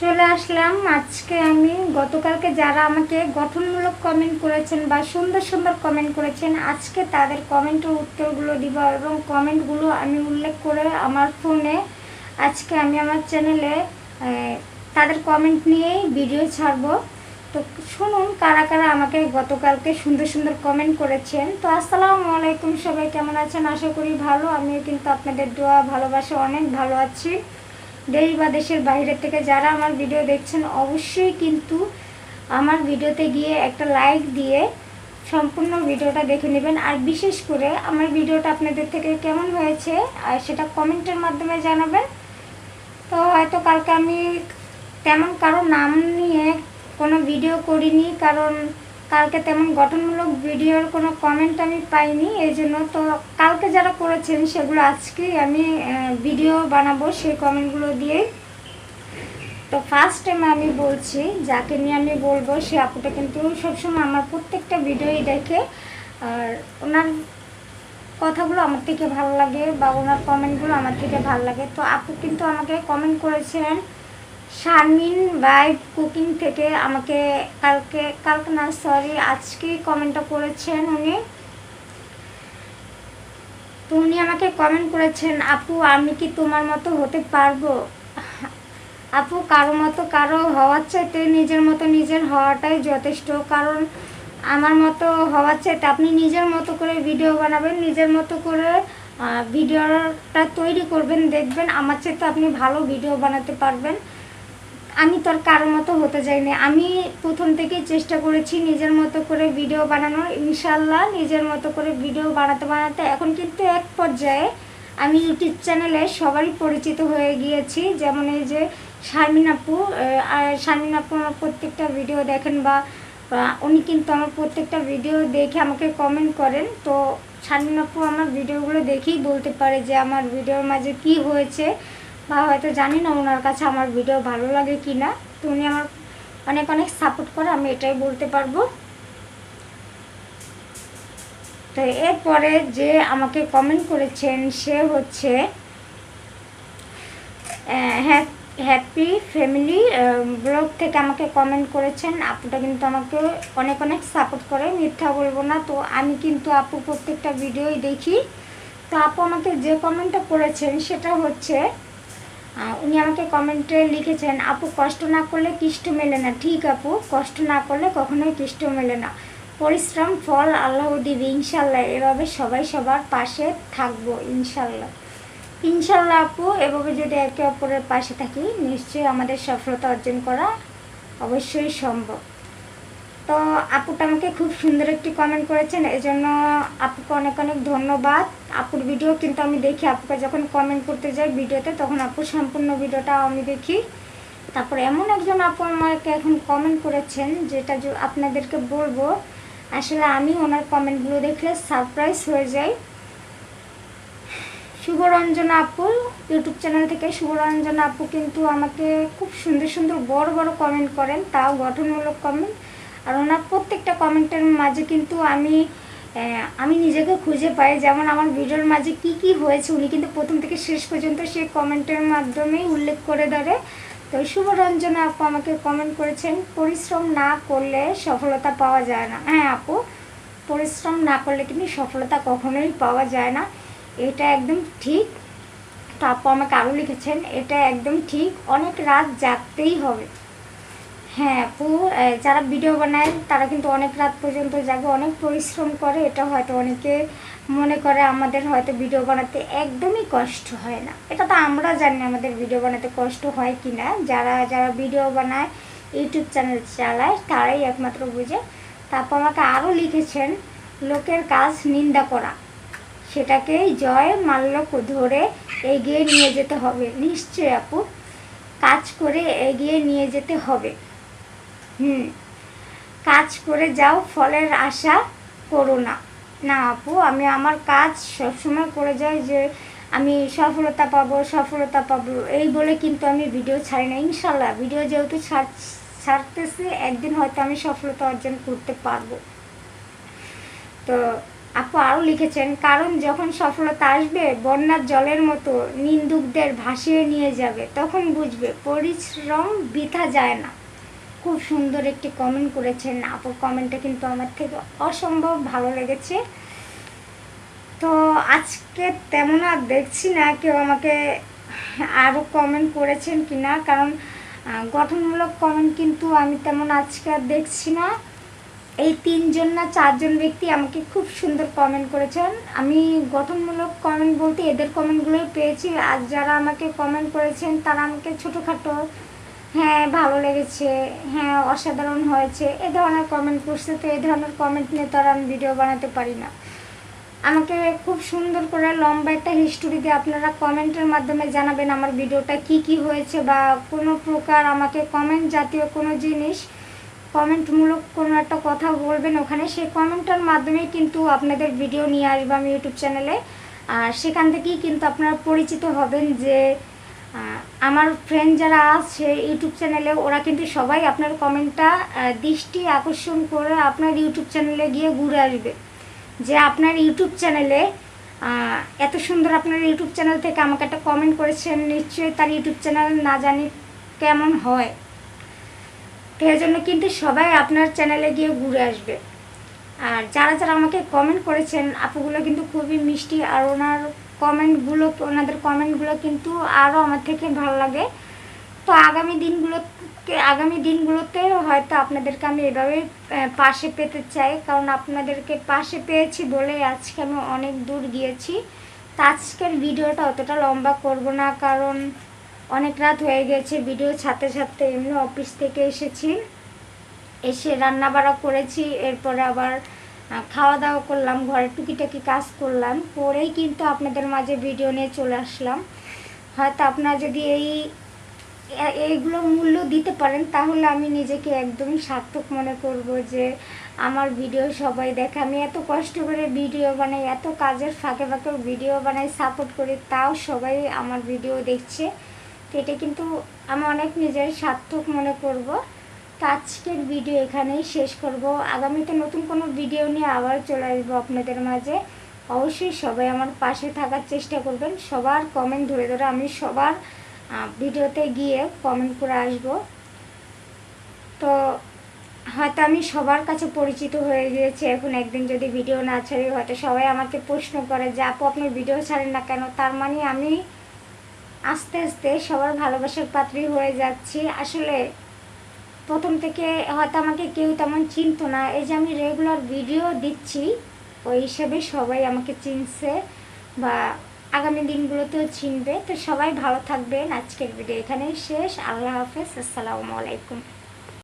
চলে আসলাম। আজকে আমি গতকালকে যারা আমাকে গঠনমূলক কমেন্ট করেছেন বা সুন্দর সুন্দর কমেন্ট করেছেন, আজকে তাদের কমেন্টের উত্তরগুলো দিব এবং কমেন্টগুলো আমি উল্লেখ করে আমার ফোনে আজকে আমি আমার চ্যানেলে তাদের কমেন্ট নিয়েই ভিডিও ছাড়বো। তো শুনুন কারা কারা আমাকে গতকালকে সুন্দর সুন্দর কমেন্ট করেছেন। তো আসসালামু আলাইকুম সবাই, কেমন আছেন? আশা করি ভালো। আমিও কিন্তু আপনাদের দোয়া, ভালোবাসা অনেক ভালো আছি। দেশ বা দেশের বাইরে থেকে যারা আমার ভিডিও দেখছেন, অবশ্যই কিন্তু আমার ভিডিওতে গিয়ে একটা লাইক দিয়ে সম্পূর্ণ ভিডিওটা দেখে নেবেন। আর বিশেষ করে আমার ভিডিওটা আপনাদের থেকে কেমন হয়েছে, আর সেটা কমেন্টের মাধ্যমে জানাবেন। তো হয়তো কালকে আমি তেমন কারও নাম নিয়ে কোনো ভিডিও করিনি, কারণ কালকে তেমন গঠনমূলক ভিডিওর কোনো কমেন্ট আমি পাইনি, এই জন্য তো কালকে যারা করেছেন সেগুলো আজকেই আমি ভিডিও বানাবো সেই কমেন্টগুলো দিয়ে তো ফার্স্ট টাইম আমি বলছি, যাকে নিয়ে আমি বলব, সে আপুটা কিন্তু সবসময় আমার প্রত্যেকটা ভিডিওই দেখে, আর ওনার কথাগুলো আমার থেকে ভালো লাগে বা ওনার কমেন্টগুলো আমার থেকে ভালো লাগে। তো আপু কিন্তু আমাকে কমেন্ট করেছিলেন শারমিন বাই কুকিং থেকে আমাকে কালকে কালকে না সরি আজকেই কমেন্টটা করেছেন উনি। তো উনি আমাকে কমেন্ট করেছেন, আপু, আমি কি তোমার মতো হতে পারব? আপু, কারও মতো কারও হওয়ার চাইতে নিজের মতো নিজের হওয়াটাই যথেষ্ট, কারণ আমার মতো হওয়ার চাইতে আপনি নিজের মতো করে ভিডিও বানাবেন, নিজের মতো করে ভিডিওটা তৈরি করবেন, দেখবেন, আমার চাইতে আপনি ভালো ভিডিও বানাতে পারবেন। আমি তোর কারোর মতো হতে চাইনি। আমি প্রথম থেকেই চেষ্টা করেছি নিজের মতো করে ভিডিও বানানোর ইনশাল্লাহ নিজের মতো করে ভিডিও বানাতে বানাতে এখন কিন্তু এক পর্যায়ে আমি ইউটিউব চ্যানেলে সবারই পরিচিত হয়ে গিয়েছি। যেমন এই যে শারমিন আপু শারমিন আপু আমার প্রত্যেকটা ভিডিও দেখেন বা উনি কিন্তু আমার প্রত্যেকটা ভিডিও দেখে আমাকে কমেন্ট করেন। তো শারমিন আপু আমার ভিডিওগুলো দেখেই বলতে পারে যে আমার ভিডিওর মাঝে কি হয়েছে। বা হয়তো জানি না ওনার কাছে আমার ভিডিও ভালো লাগে কি না তো উনি আমার অনেক অনেক সাপোর্ট করে, আমি এটাই বলতে পারব। তো এরপরে যে আমাকে কমেন্ট করেছেন, সে হচ্ছে হ্যাপি ফ্যামিলি ব্লগ থেকে আমাকে কমেন্ট করেছেন। আপুটা কিন্তু আমাকে অনেক অনেক সাপোর্ট করে, মিথ্যা বলব না। তো আমি কিন্তু আপু প্রত্যেকটা ভিডিওই দেখি। তো আপু আমাকে যে কমেন্টটা করেছেন, সেটা হচ্ছে উনি আমাকে কমেন্টে লিখেছেন, আপু, কষ্ট না করলে কৃষ্ট মেলে না। ঠিক আপু, কষ্ট না করলে কখনোই কৃষ্ট মেলে না। পরিশ্রম, ফল, আল্লাহ দিবে, ইনশাল্লাহ। এভাবে সবাই সবার পাশে থাকব, ইনশাল্লাহ। ইনশাল্লাহ আপু, এভাবে যদি একে অপরের পাশে থাকি, নিশ্চয়ই আমাদের সফলতা অর্জন করা অবশ্যই সম্ভব। তো আপুটা আমাকে খুব সুন্দর একটি কমেন্ট করেছেন, এজন্য আপুকে অনেক অনেক ধন্যবাদ। আপুর ভিডিও কিন্তু আমি দেখি, আপুকে যখন কমেন্ট করতে যাই ভিডিওতে তখন আপুর সম্পূর্ণ ভিডিওটা আমি দেখি। তারপর এমন একজন আপু আমাকে এখন কমেন্ট করেছেন, যেটা আপনাদেরকে বলব, আসলে আমি ওনার কমেন্টগুলো দেখলে সারপ্রাইজ হয়ে যাই। শুভরঞ্জনা আপু ইউটিউব চ্যানেল থেকে শুভরঞ্জনা আপু কিন্তু আমাকে খুব সুন্দর সুন্দর বড় বড় কমেন্ট করেন, তাও গঠনমূলক কমেন্ট আর ওনার প্রত্যেকটা কমেন্টের মাঝে কিন্তু আমি আমি নিজেকে খুঁজে পাই, যেমন আমার ভিডিওর মাঝে কি কি হয়েছে, উনি কিন্তু প্রথম থেকে শেষ পর্যন্ত সেই কমেন্টের মাধ্যমেই উল্লেখ করে ধরে। তো শুভরঞ্জনা আপু আমাকে কমেন্ট করেছেন, পরিশ্রম না করলে সফলতা পাওয়া যায় না। হ্যাঁ আপু, পরিশ্রম না করলে কিন্তু সফলতা কখনোই পাওয়া যায় না। এটা একদম ঠিক। তো আপু আমাকে আরও লিখেছেন, এটা একদম ঠিক, অনেক রাত জাগতেই হবে। হ্যাঁ আপু যারা ভিডিও বানায়, তারা কিন্তু অনেক রাত পর্যন্ত জাগে, অনেক পরিশ্রম করে। এটা হয়তো অনেকে মনে করে, আমাদের হয়তো ভিডিও বানাতে একদমই কষ্ট হয় না। এটা তো আমরা জানি আমাদের ভিডিও বানাতে কষ্ট হয় কি না যারা যারা ভিডিও বানায়, ইউটিউব চ্যানেল চালায়, তারাই একমাত্র বুঝে। তারপর আমাকে আরও লিখেছেন, লোকের কাজ নিন্দা করা। সেটাকেই জয় মাল্যক ধরে এগিয়ে নিয়ে যেতে হবে। নিশ্চয় আপু, কাজ করে এগিয়ে নিয়ে যেতে হবে। হুম। কাজ করে যাও, ফলের আশা করো না। না আপু, আমি আমার কাজ সবসময় করে যাই যে আমি সফলতা পাবো সফলতা পাবো। এই বলে কিন্তু আমি ভিডিও ছাড়ি না। ইনশাল্লাহ ভিডিও যেহেতু ছাড় ছাড়তেছি, একদিন হয়তো আমি সফলতা অর্জন করতে পারব। তো আপু আরও লিখেছেন, কারণ যখন সফলতা আসবে, বন্যার জলের মতো নিন্দুকদের ভাসিয়ে নিয়ে যাবে। তখন বুঝবে, পরিশ্রম বৃথা যায় না। খুব সুন্দর একটি কমেন্ট করেছেন। আপুর কমেন্টটা কিন্তু আমার থেকে অসম্ভব ভালো লেগেছে। তো আজকে তেমন আর দেখছি না কেউ আমাকে আরও কমেন্ট করেছেন কি না কারণ গঠনমূলক কমেন্ট কিন্তু আমি তেমন আজকে আর দেখছি না। এই তিনজন না চারজন ব্যক্তি আমাকে খুব সুন্দর কমেন্ট করেছেন। আমি গঠনমূলক কমেন্ট বলতে এদের কমেন্টগুলোই পেয়েছি। আর যারা আমাকে কমেন্ট করেছেন, তারা আমাকে ছোটোখাটো হ্যাঁ ভালো লেগেছে। হ্যাঁ অসাধারণ হয়েছে। এ ধরনের কমেন্ট করছে তো এই ধরনের কমেন্ট নিয়ে তো আর আমি ভিডিও বানাতে পারি না। আমাকে খুব সুন্দর করে লম্বা একটা হিস্টোরি দিয়ে আপনারা কমেন্টের মাধ্যমে জানাবেন আমার ভিডিওটা কি কি হয়েছে বা কোনো প্রকার আমাকে কমেন্ট জাতীয় কোনো জিনিস কমেন্টমূলক কোনো একটা কথা বলবেন ওখানে, সেই কমেন্টের মাধ্যমে কিন্তু আপনাদের ভিডিও নিয়ে আসব আমি ইউটিউব চ্যানেলে আর সেখান থেকেই কিন্তু আপনারা পরিচিত হবেন যে আমার ফ্রেন্ড যারা আছে ইউটিউব চ্যানেলে ওরা কিন্তু সবাই আপনার কমেন্টটা দৃষ্টি আকর্ষণ করে আপনার ইউটিউব চ্যানেলে গিয়ে ঘুরে আসবে। যে আপনার ইউটিউব চ্যানেলে এত সুন্দর আপনার ইউটিউব চ্যানেল থেকে আমাকে একটা কমেন্ট করেছেন, নিশ্চয়ই তার ইউটিউব চ্যানেল না জানি কেমন হয়। তো জন্য কিন্তু সবাই আপনার চ্যানেলে গিয়ে ঘুরে আসবে। আর যারা যারা আমাকে কমেন্ট করেছেন, আপুগুলো কিন্তু খুবই মিষ্টি, আর ওনার কমেন্টগুলো ওনাদের কমেন্টগুলো কিন্তু আরও আমার থেকে ভালো লাগে। তো আগামী দিনগুলোকে আগামী দিনগুলোতে হয়তো আপনাদেরকে আমি এভাবে আহ, পাশে পেতে চাই। কারণ আপনাদেরকে পাশে পেয়েছি বলে আজকে আমি অনেক দূর গিয়েছি। তো আজকের ভিডিওটা অতটা লম্বা করব না কারণ অনেক রাত হয়ে গেছে। ভিডিও ছাড়তে ছাড়তে এমনি অফিস থেকে এসেছি। এসে রান্না বাড়া করেছি এরপরে আবার খাওয়া দাওয়া করলাম, ঘরে টুকিটাকি কাজ করলাম, করেই কিন্তু আপনাদের মাঝে ভিডিও নিয়ে চলে আসলাম। হয়তো আপনারা যদি এই, এইগুলো মূল্য দিতে পারেন, তাহলে আমি নিজেকে একদমই সার্থক মনে করব যে আমার ভিডিও সবাই দেখে। আমি এত কষ্ট করে ভিডিও বানাই, এত কাজের ফাঁকে ফাঁকে ভিডিও বানাই সাপোর্ট করি, তাও সবাই আমার ভিডিও দেখছে। তো এটা কিন্তু আমি অনেক নিজের সার্থক মনে করব। তো আজকের ভিডিও এখানেই শেষ করব। আগামীতে নতুন কোনো ভিডিও নিয়ে আবার চলে আসব আপনাদের মাঝে। অবশ্যই সবাই আমার পাশে থাকার চেষ্টা করবেন। সবার কমেন্ট ধরে ধরে আমি সবার ভিডিওতে গিয়ে কমেন্ট করে আসব। তো হয়তো আমি সবার কাছে পরিচিত হয়ে গিয়েছি। এখন একদিন যদি ভিডিও না ছাড়ি, হয়তো সবাই আমাকে প্রশ্ন করে যে, আপু, আপনি ভিডিও ছাড়েন না কেন? তার মানে আমি আস্তে আস্তে সবার ভালোবাসার পাত্রী হয়ে যাচ্ছি। আসলে প্রথম থেকে হয়তো আমাকে কেউ তেমন চিনতো না। এই যে আমি রেগুলার ভিডিও দিচ্ছি, ওই হিসেবে সবাই আমাকে চিনছে বা আগামী দিনগুলোতেও চিনবে। তো সবাই ভালো থাকবেন। আজকের ভিডিও এখানেই শেষ। আল্লাহ হাফেজ। আসসালামু আলাইকুম।